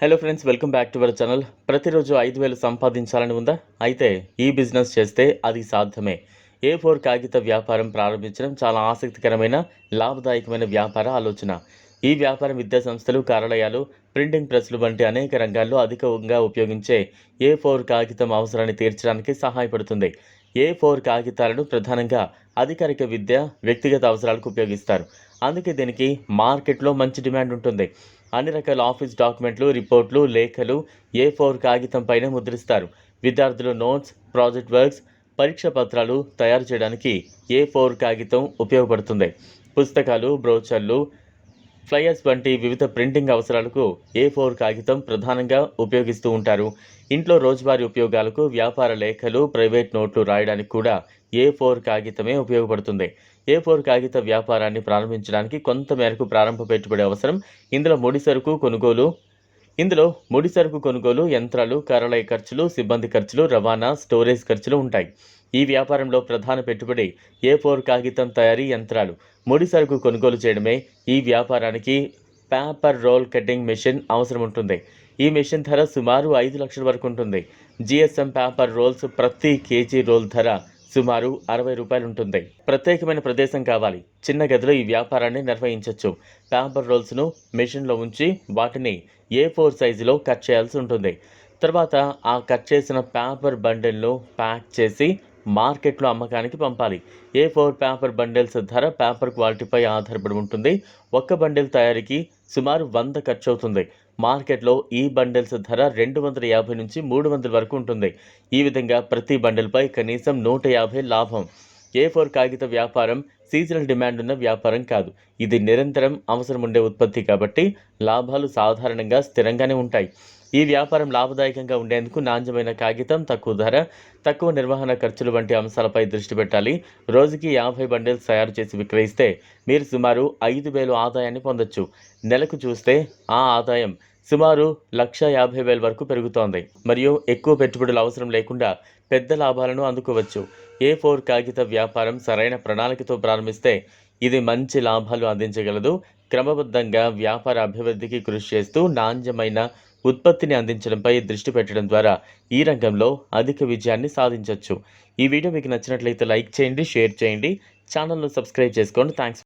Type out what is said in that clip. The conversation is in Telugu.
Hello friends welcome back to our channel ప్రతిరోజు ఐదు వేలు సంపాదించాలని ఉందా? అయితే ఈ బిజినెస్ చేస్తే అది సాధ్యమే. ఏ ఫోర్ కాగిత వ్యాపారం ప్రారంభించడం చాలా ఆసక్తికరమైన లాభదాయకమైన వ్యాపార ఆలోచన. ఈ వ్యాపారం విద్యా సంస్థలు కార్యాలయాలు ప్రింటింగ్ ప్రెస్లు వంటి అనేక రంగాల్లో అధికంగా ఉపయోగించే ఏ ఫోర్ కాగితం అవసరాన్ని తీర్చడానికి సహాయపడుతుంది. ఏ ఫోర్ కాగితాలను ప్రధానంగా అధికారిక విద్య వ్యక్తిగత అవసరాలకు ఉపయోగిస్తారు. అందుకే దీనికి మార్కెట్లో మంచి డిమాండ్ ఉంటుంది. అన్ని రకాల ఆఫీస్ డాక్యుమెంట్లు రిపోర్ట్లు లేఖలు ఏ ఫోర్ కాగితం పైన ముద్రిస్తారు. విద్యార్థులు నోట్స్ ప్రాజెక్ట్ వర్క్స్ పరీక్ష పత్రాలు తయారు చేయడానికి ఏ ఫోర్ కాగితం ఉపయోగపడుతుంది. పుస్తకాలు బ్రోచర్లు ఫ్లయర్స్ వంటి వివిధ ప్రింటింగ్ అవసరాలకు ఏ ఫోర్ కాగితం ప్రధానంగా ఉపయోగిస్తూ ఉంటారు. ఇంట్లో రోజువారీ ఉపయోగాలకు వ్యాపార లేఖలు ప్రైవేట్ నోట్లు రాయడానికి కూడా ఏ ఫోర్ కాగితమే ఉపయోగపడుతుంది. ఏ ఫోర్ కాగిత వ్యాపారాన్ని ప్రారంభించడానికి కొంత మేరకు ప్రారంభ పెట్టుబడి అవసరం. ఇందులో ముడి సరుకు కొనుగోలు ఇందులో ముడి సరుకు కొనుగోలు యంత్రాలు కార్యాలయ ఖర్చులు సిబ్బంది ఖర్చులు రవాణా స్టోరేజ్ ఖర్చులు ఉంటాయి. ఈ వ్యాపారంలో ప్రధాన పెట్టుబడి ఏ ఫోర్ కాగితం తయారీ యంత్రాలు. ముడి సరుకు కొనుగోలు చేయడమే ఈ వ్యాపారానికి పేపర్ రోల్ కటింగ్ మెషిన్ అవసరం ఉంటుంది. ఈ మెషిన్ ధర సుమారు ఐదు లక్షల వరకు ఉంటుంది. జిఎస్ఎం పేపర్ రోల్స్ ప్రతి కేజీ రోల్ ధర సుమారు అరవై రూపాయలు ఉంటుంది ప్రత్యేకమైన ప్రదేశం కావాలి. చిన్న గదిలో ఈ వ్యాపారాన్ని నిర్వహించవచ్చు పేపర్ రోల్స్ను మెషిన్లో ఉంచి వాటిని ఏ ఫోర్ సైజులో కట్ చేయాల్సి ఉంటుంది. తర్వాత ఆ కట్ చేసిన పేపర్ బండిల్ను ప్యాక్ చేసి మార్కెట్లో అమ్మకానికి పంపాలి. ఏ ఫోర్ పేపర్ బండిల్స్ ధర పేపర్ క్వాలిటీపై ఆధారపడి ఉంటుంది. ఒక్క బండిల్ తయారీకి సుమారు వంద ఖర్చు అవుతుంది మార్కెట్లో ఈ బండిల్స్ ధర రెండు వందల యాభై నుంచి మూడు వందల వరకు ఉంటుంది. ఈ విధంగా ప్రతి బండిల్పై కనీసం నూట యాభై లాభం. ఏ ఫోర్ కాగిత వ్యాపారం సీజనల్ డిమాండ్ ఉన్న వ్యాపారం కాదు. ఇది నిరంతరం అవసరం ఉండే ఉత్పత్తి కాబట్టి లాభాలు సాధారణంగా స్థిరంగానే ఉంటాయి. ఈ వ్యాపారం లాభదాయకంగా ఉండేందుకు నాణ్యమైన కాగితం తక్కువ ధర తక్కువ నిర్వహణ ఖర్చులు వంటి అంశాలపై దృష్టి పెట్టాలి. రోజుకి యాభై బండిల్స్ తయారు చేసి విక్రయిస్తే మీరు సుమారు ఐదు వేలు ఆదాయాన్ని పొందొచ్చు. నెలకు చూస్తే ఆ ఆదాయం సుమారు లక్ష యాభై వేల వరకు పెరుగుతోంది. మరియు ఎక్కువ పెట్టుబడులు అవసరం లేకుండా పెద్ద లాభాలను అందుకోవచ్చు. ఏ ఫోర్ కాగిత వ్యాపారం సరైన ప్రణాళికతో ప్రారంభిస్తే ఇది మంచి లాభాలు అందించగలదు. క్రమబద్ధంగా వ్యాపార అభివృద్ధికి కృషి చేస్తూ నాణ్యమైన ఉత్పత్తిని అందించడంపై దృష్టి పెట్టడం ద్వారా ఈ రంగంలో అధిక విజయాన్ని సాధించవచ్చు ఈ వీడియో మీకు నచ్చినట్లయితే లైక్ చేయండి షేర్ చేయండి. ఛానల్ను సబ్స్క్రైబ్ చేసుకోండి. థ్యాంక్స్